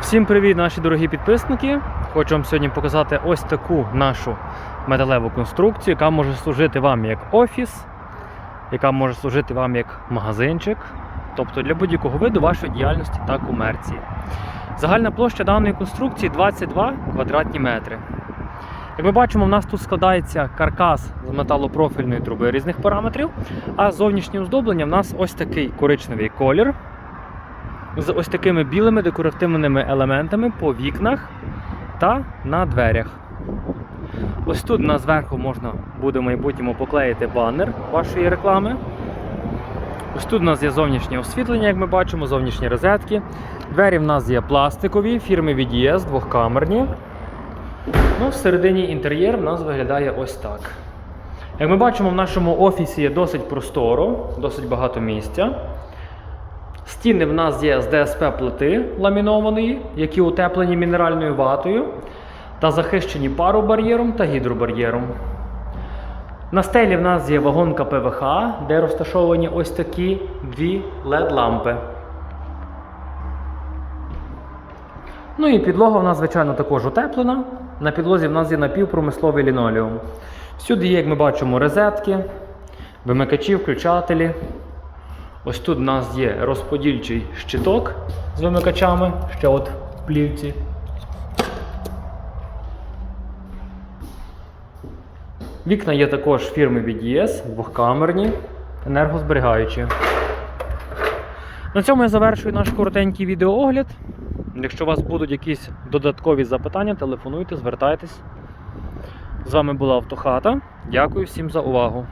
Всім привіт, наші дорогі підписники! Хочу вам сьогодні показати ось таку нашу металеву конструкцію, яка може служити вам як офіс, яка може служити вам як магазинчик, тобто для будь-якого виду вашої діяльності та комерції. Загальна площа даної конструкції 22 квадратні метри. Як ми бачимо, в нас тут складається каркас з металопрофільної труби різних параметрів, а зовнішнє оздоблення в нас ось такий коричневий колір з ось такими білими декоративними елементами по вікнах та на дверях. Ось тут на зверху можна буде в майбутньому поклеїти банер вашої реклами. Ось тут у нас є зовнішнє освітлення, як ми бачимо, зовнішні розетки. Двері в нас є пластикові, фірми VDS, двохкамерні. Ну, всередині інтер'єр в нас виглядає ось так. Як ми бачимо, в нашому офісі є досить просторо, досить багато місця. Стіни в нас є з ДСП плити ламінованої, які утеплені мінеральною ватою та захищені паробар'єром та гідробар'єром. На стелі в нас є вагонка ПВХ, де розташовані ось такі дві LED-лампи. Ну і підлога в нас, звичайно, також утеплена. На підлозі в нас є напівпромисловий лінолеум. Всюди є, як ми бачимо, розетки, вимикачі, включателі. Ось тут у нас є розподільчий щиток з вимикачами, ще от в плівці. Вікна є також фірми VDS, двохкамерні, енергозберігаючі. На цьому я завершую наш коротенький відеоогляд. Якщо у вас будуть якісь додаткові запитання, телефонуйте, звертайтесь. З вами була Автохата. Дякую всім за увагу.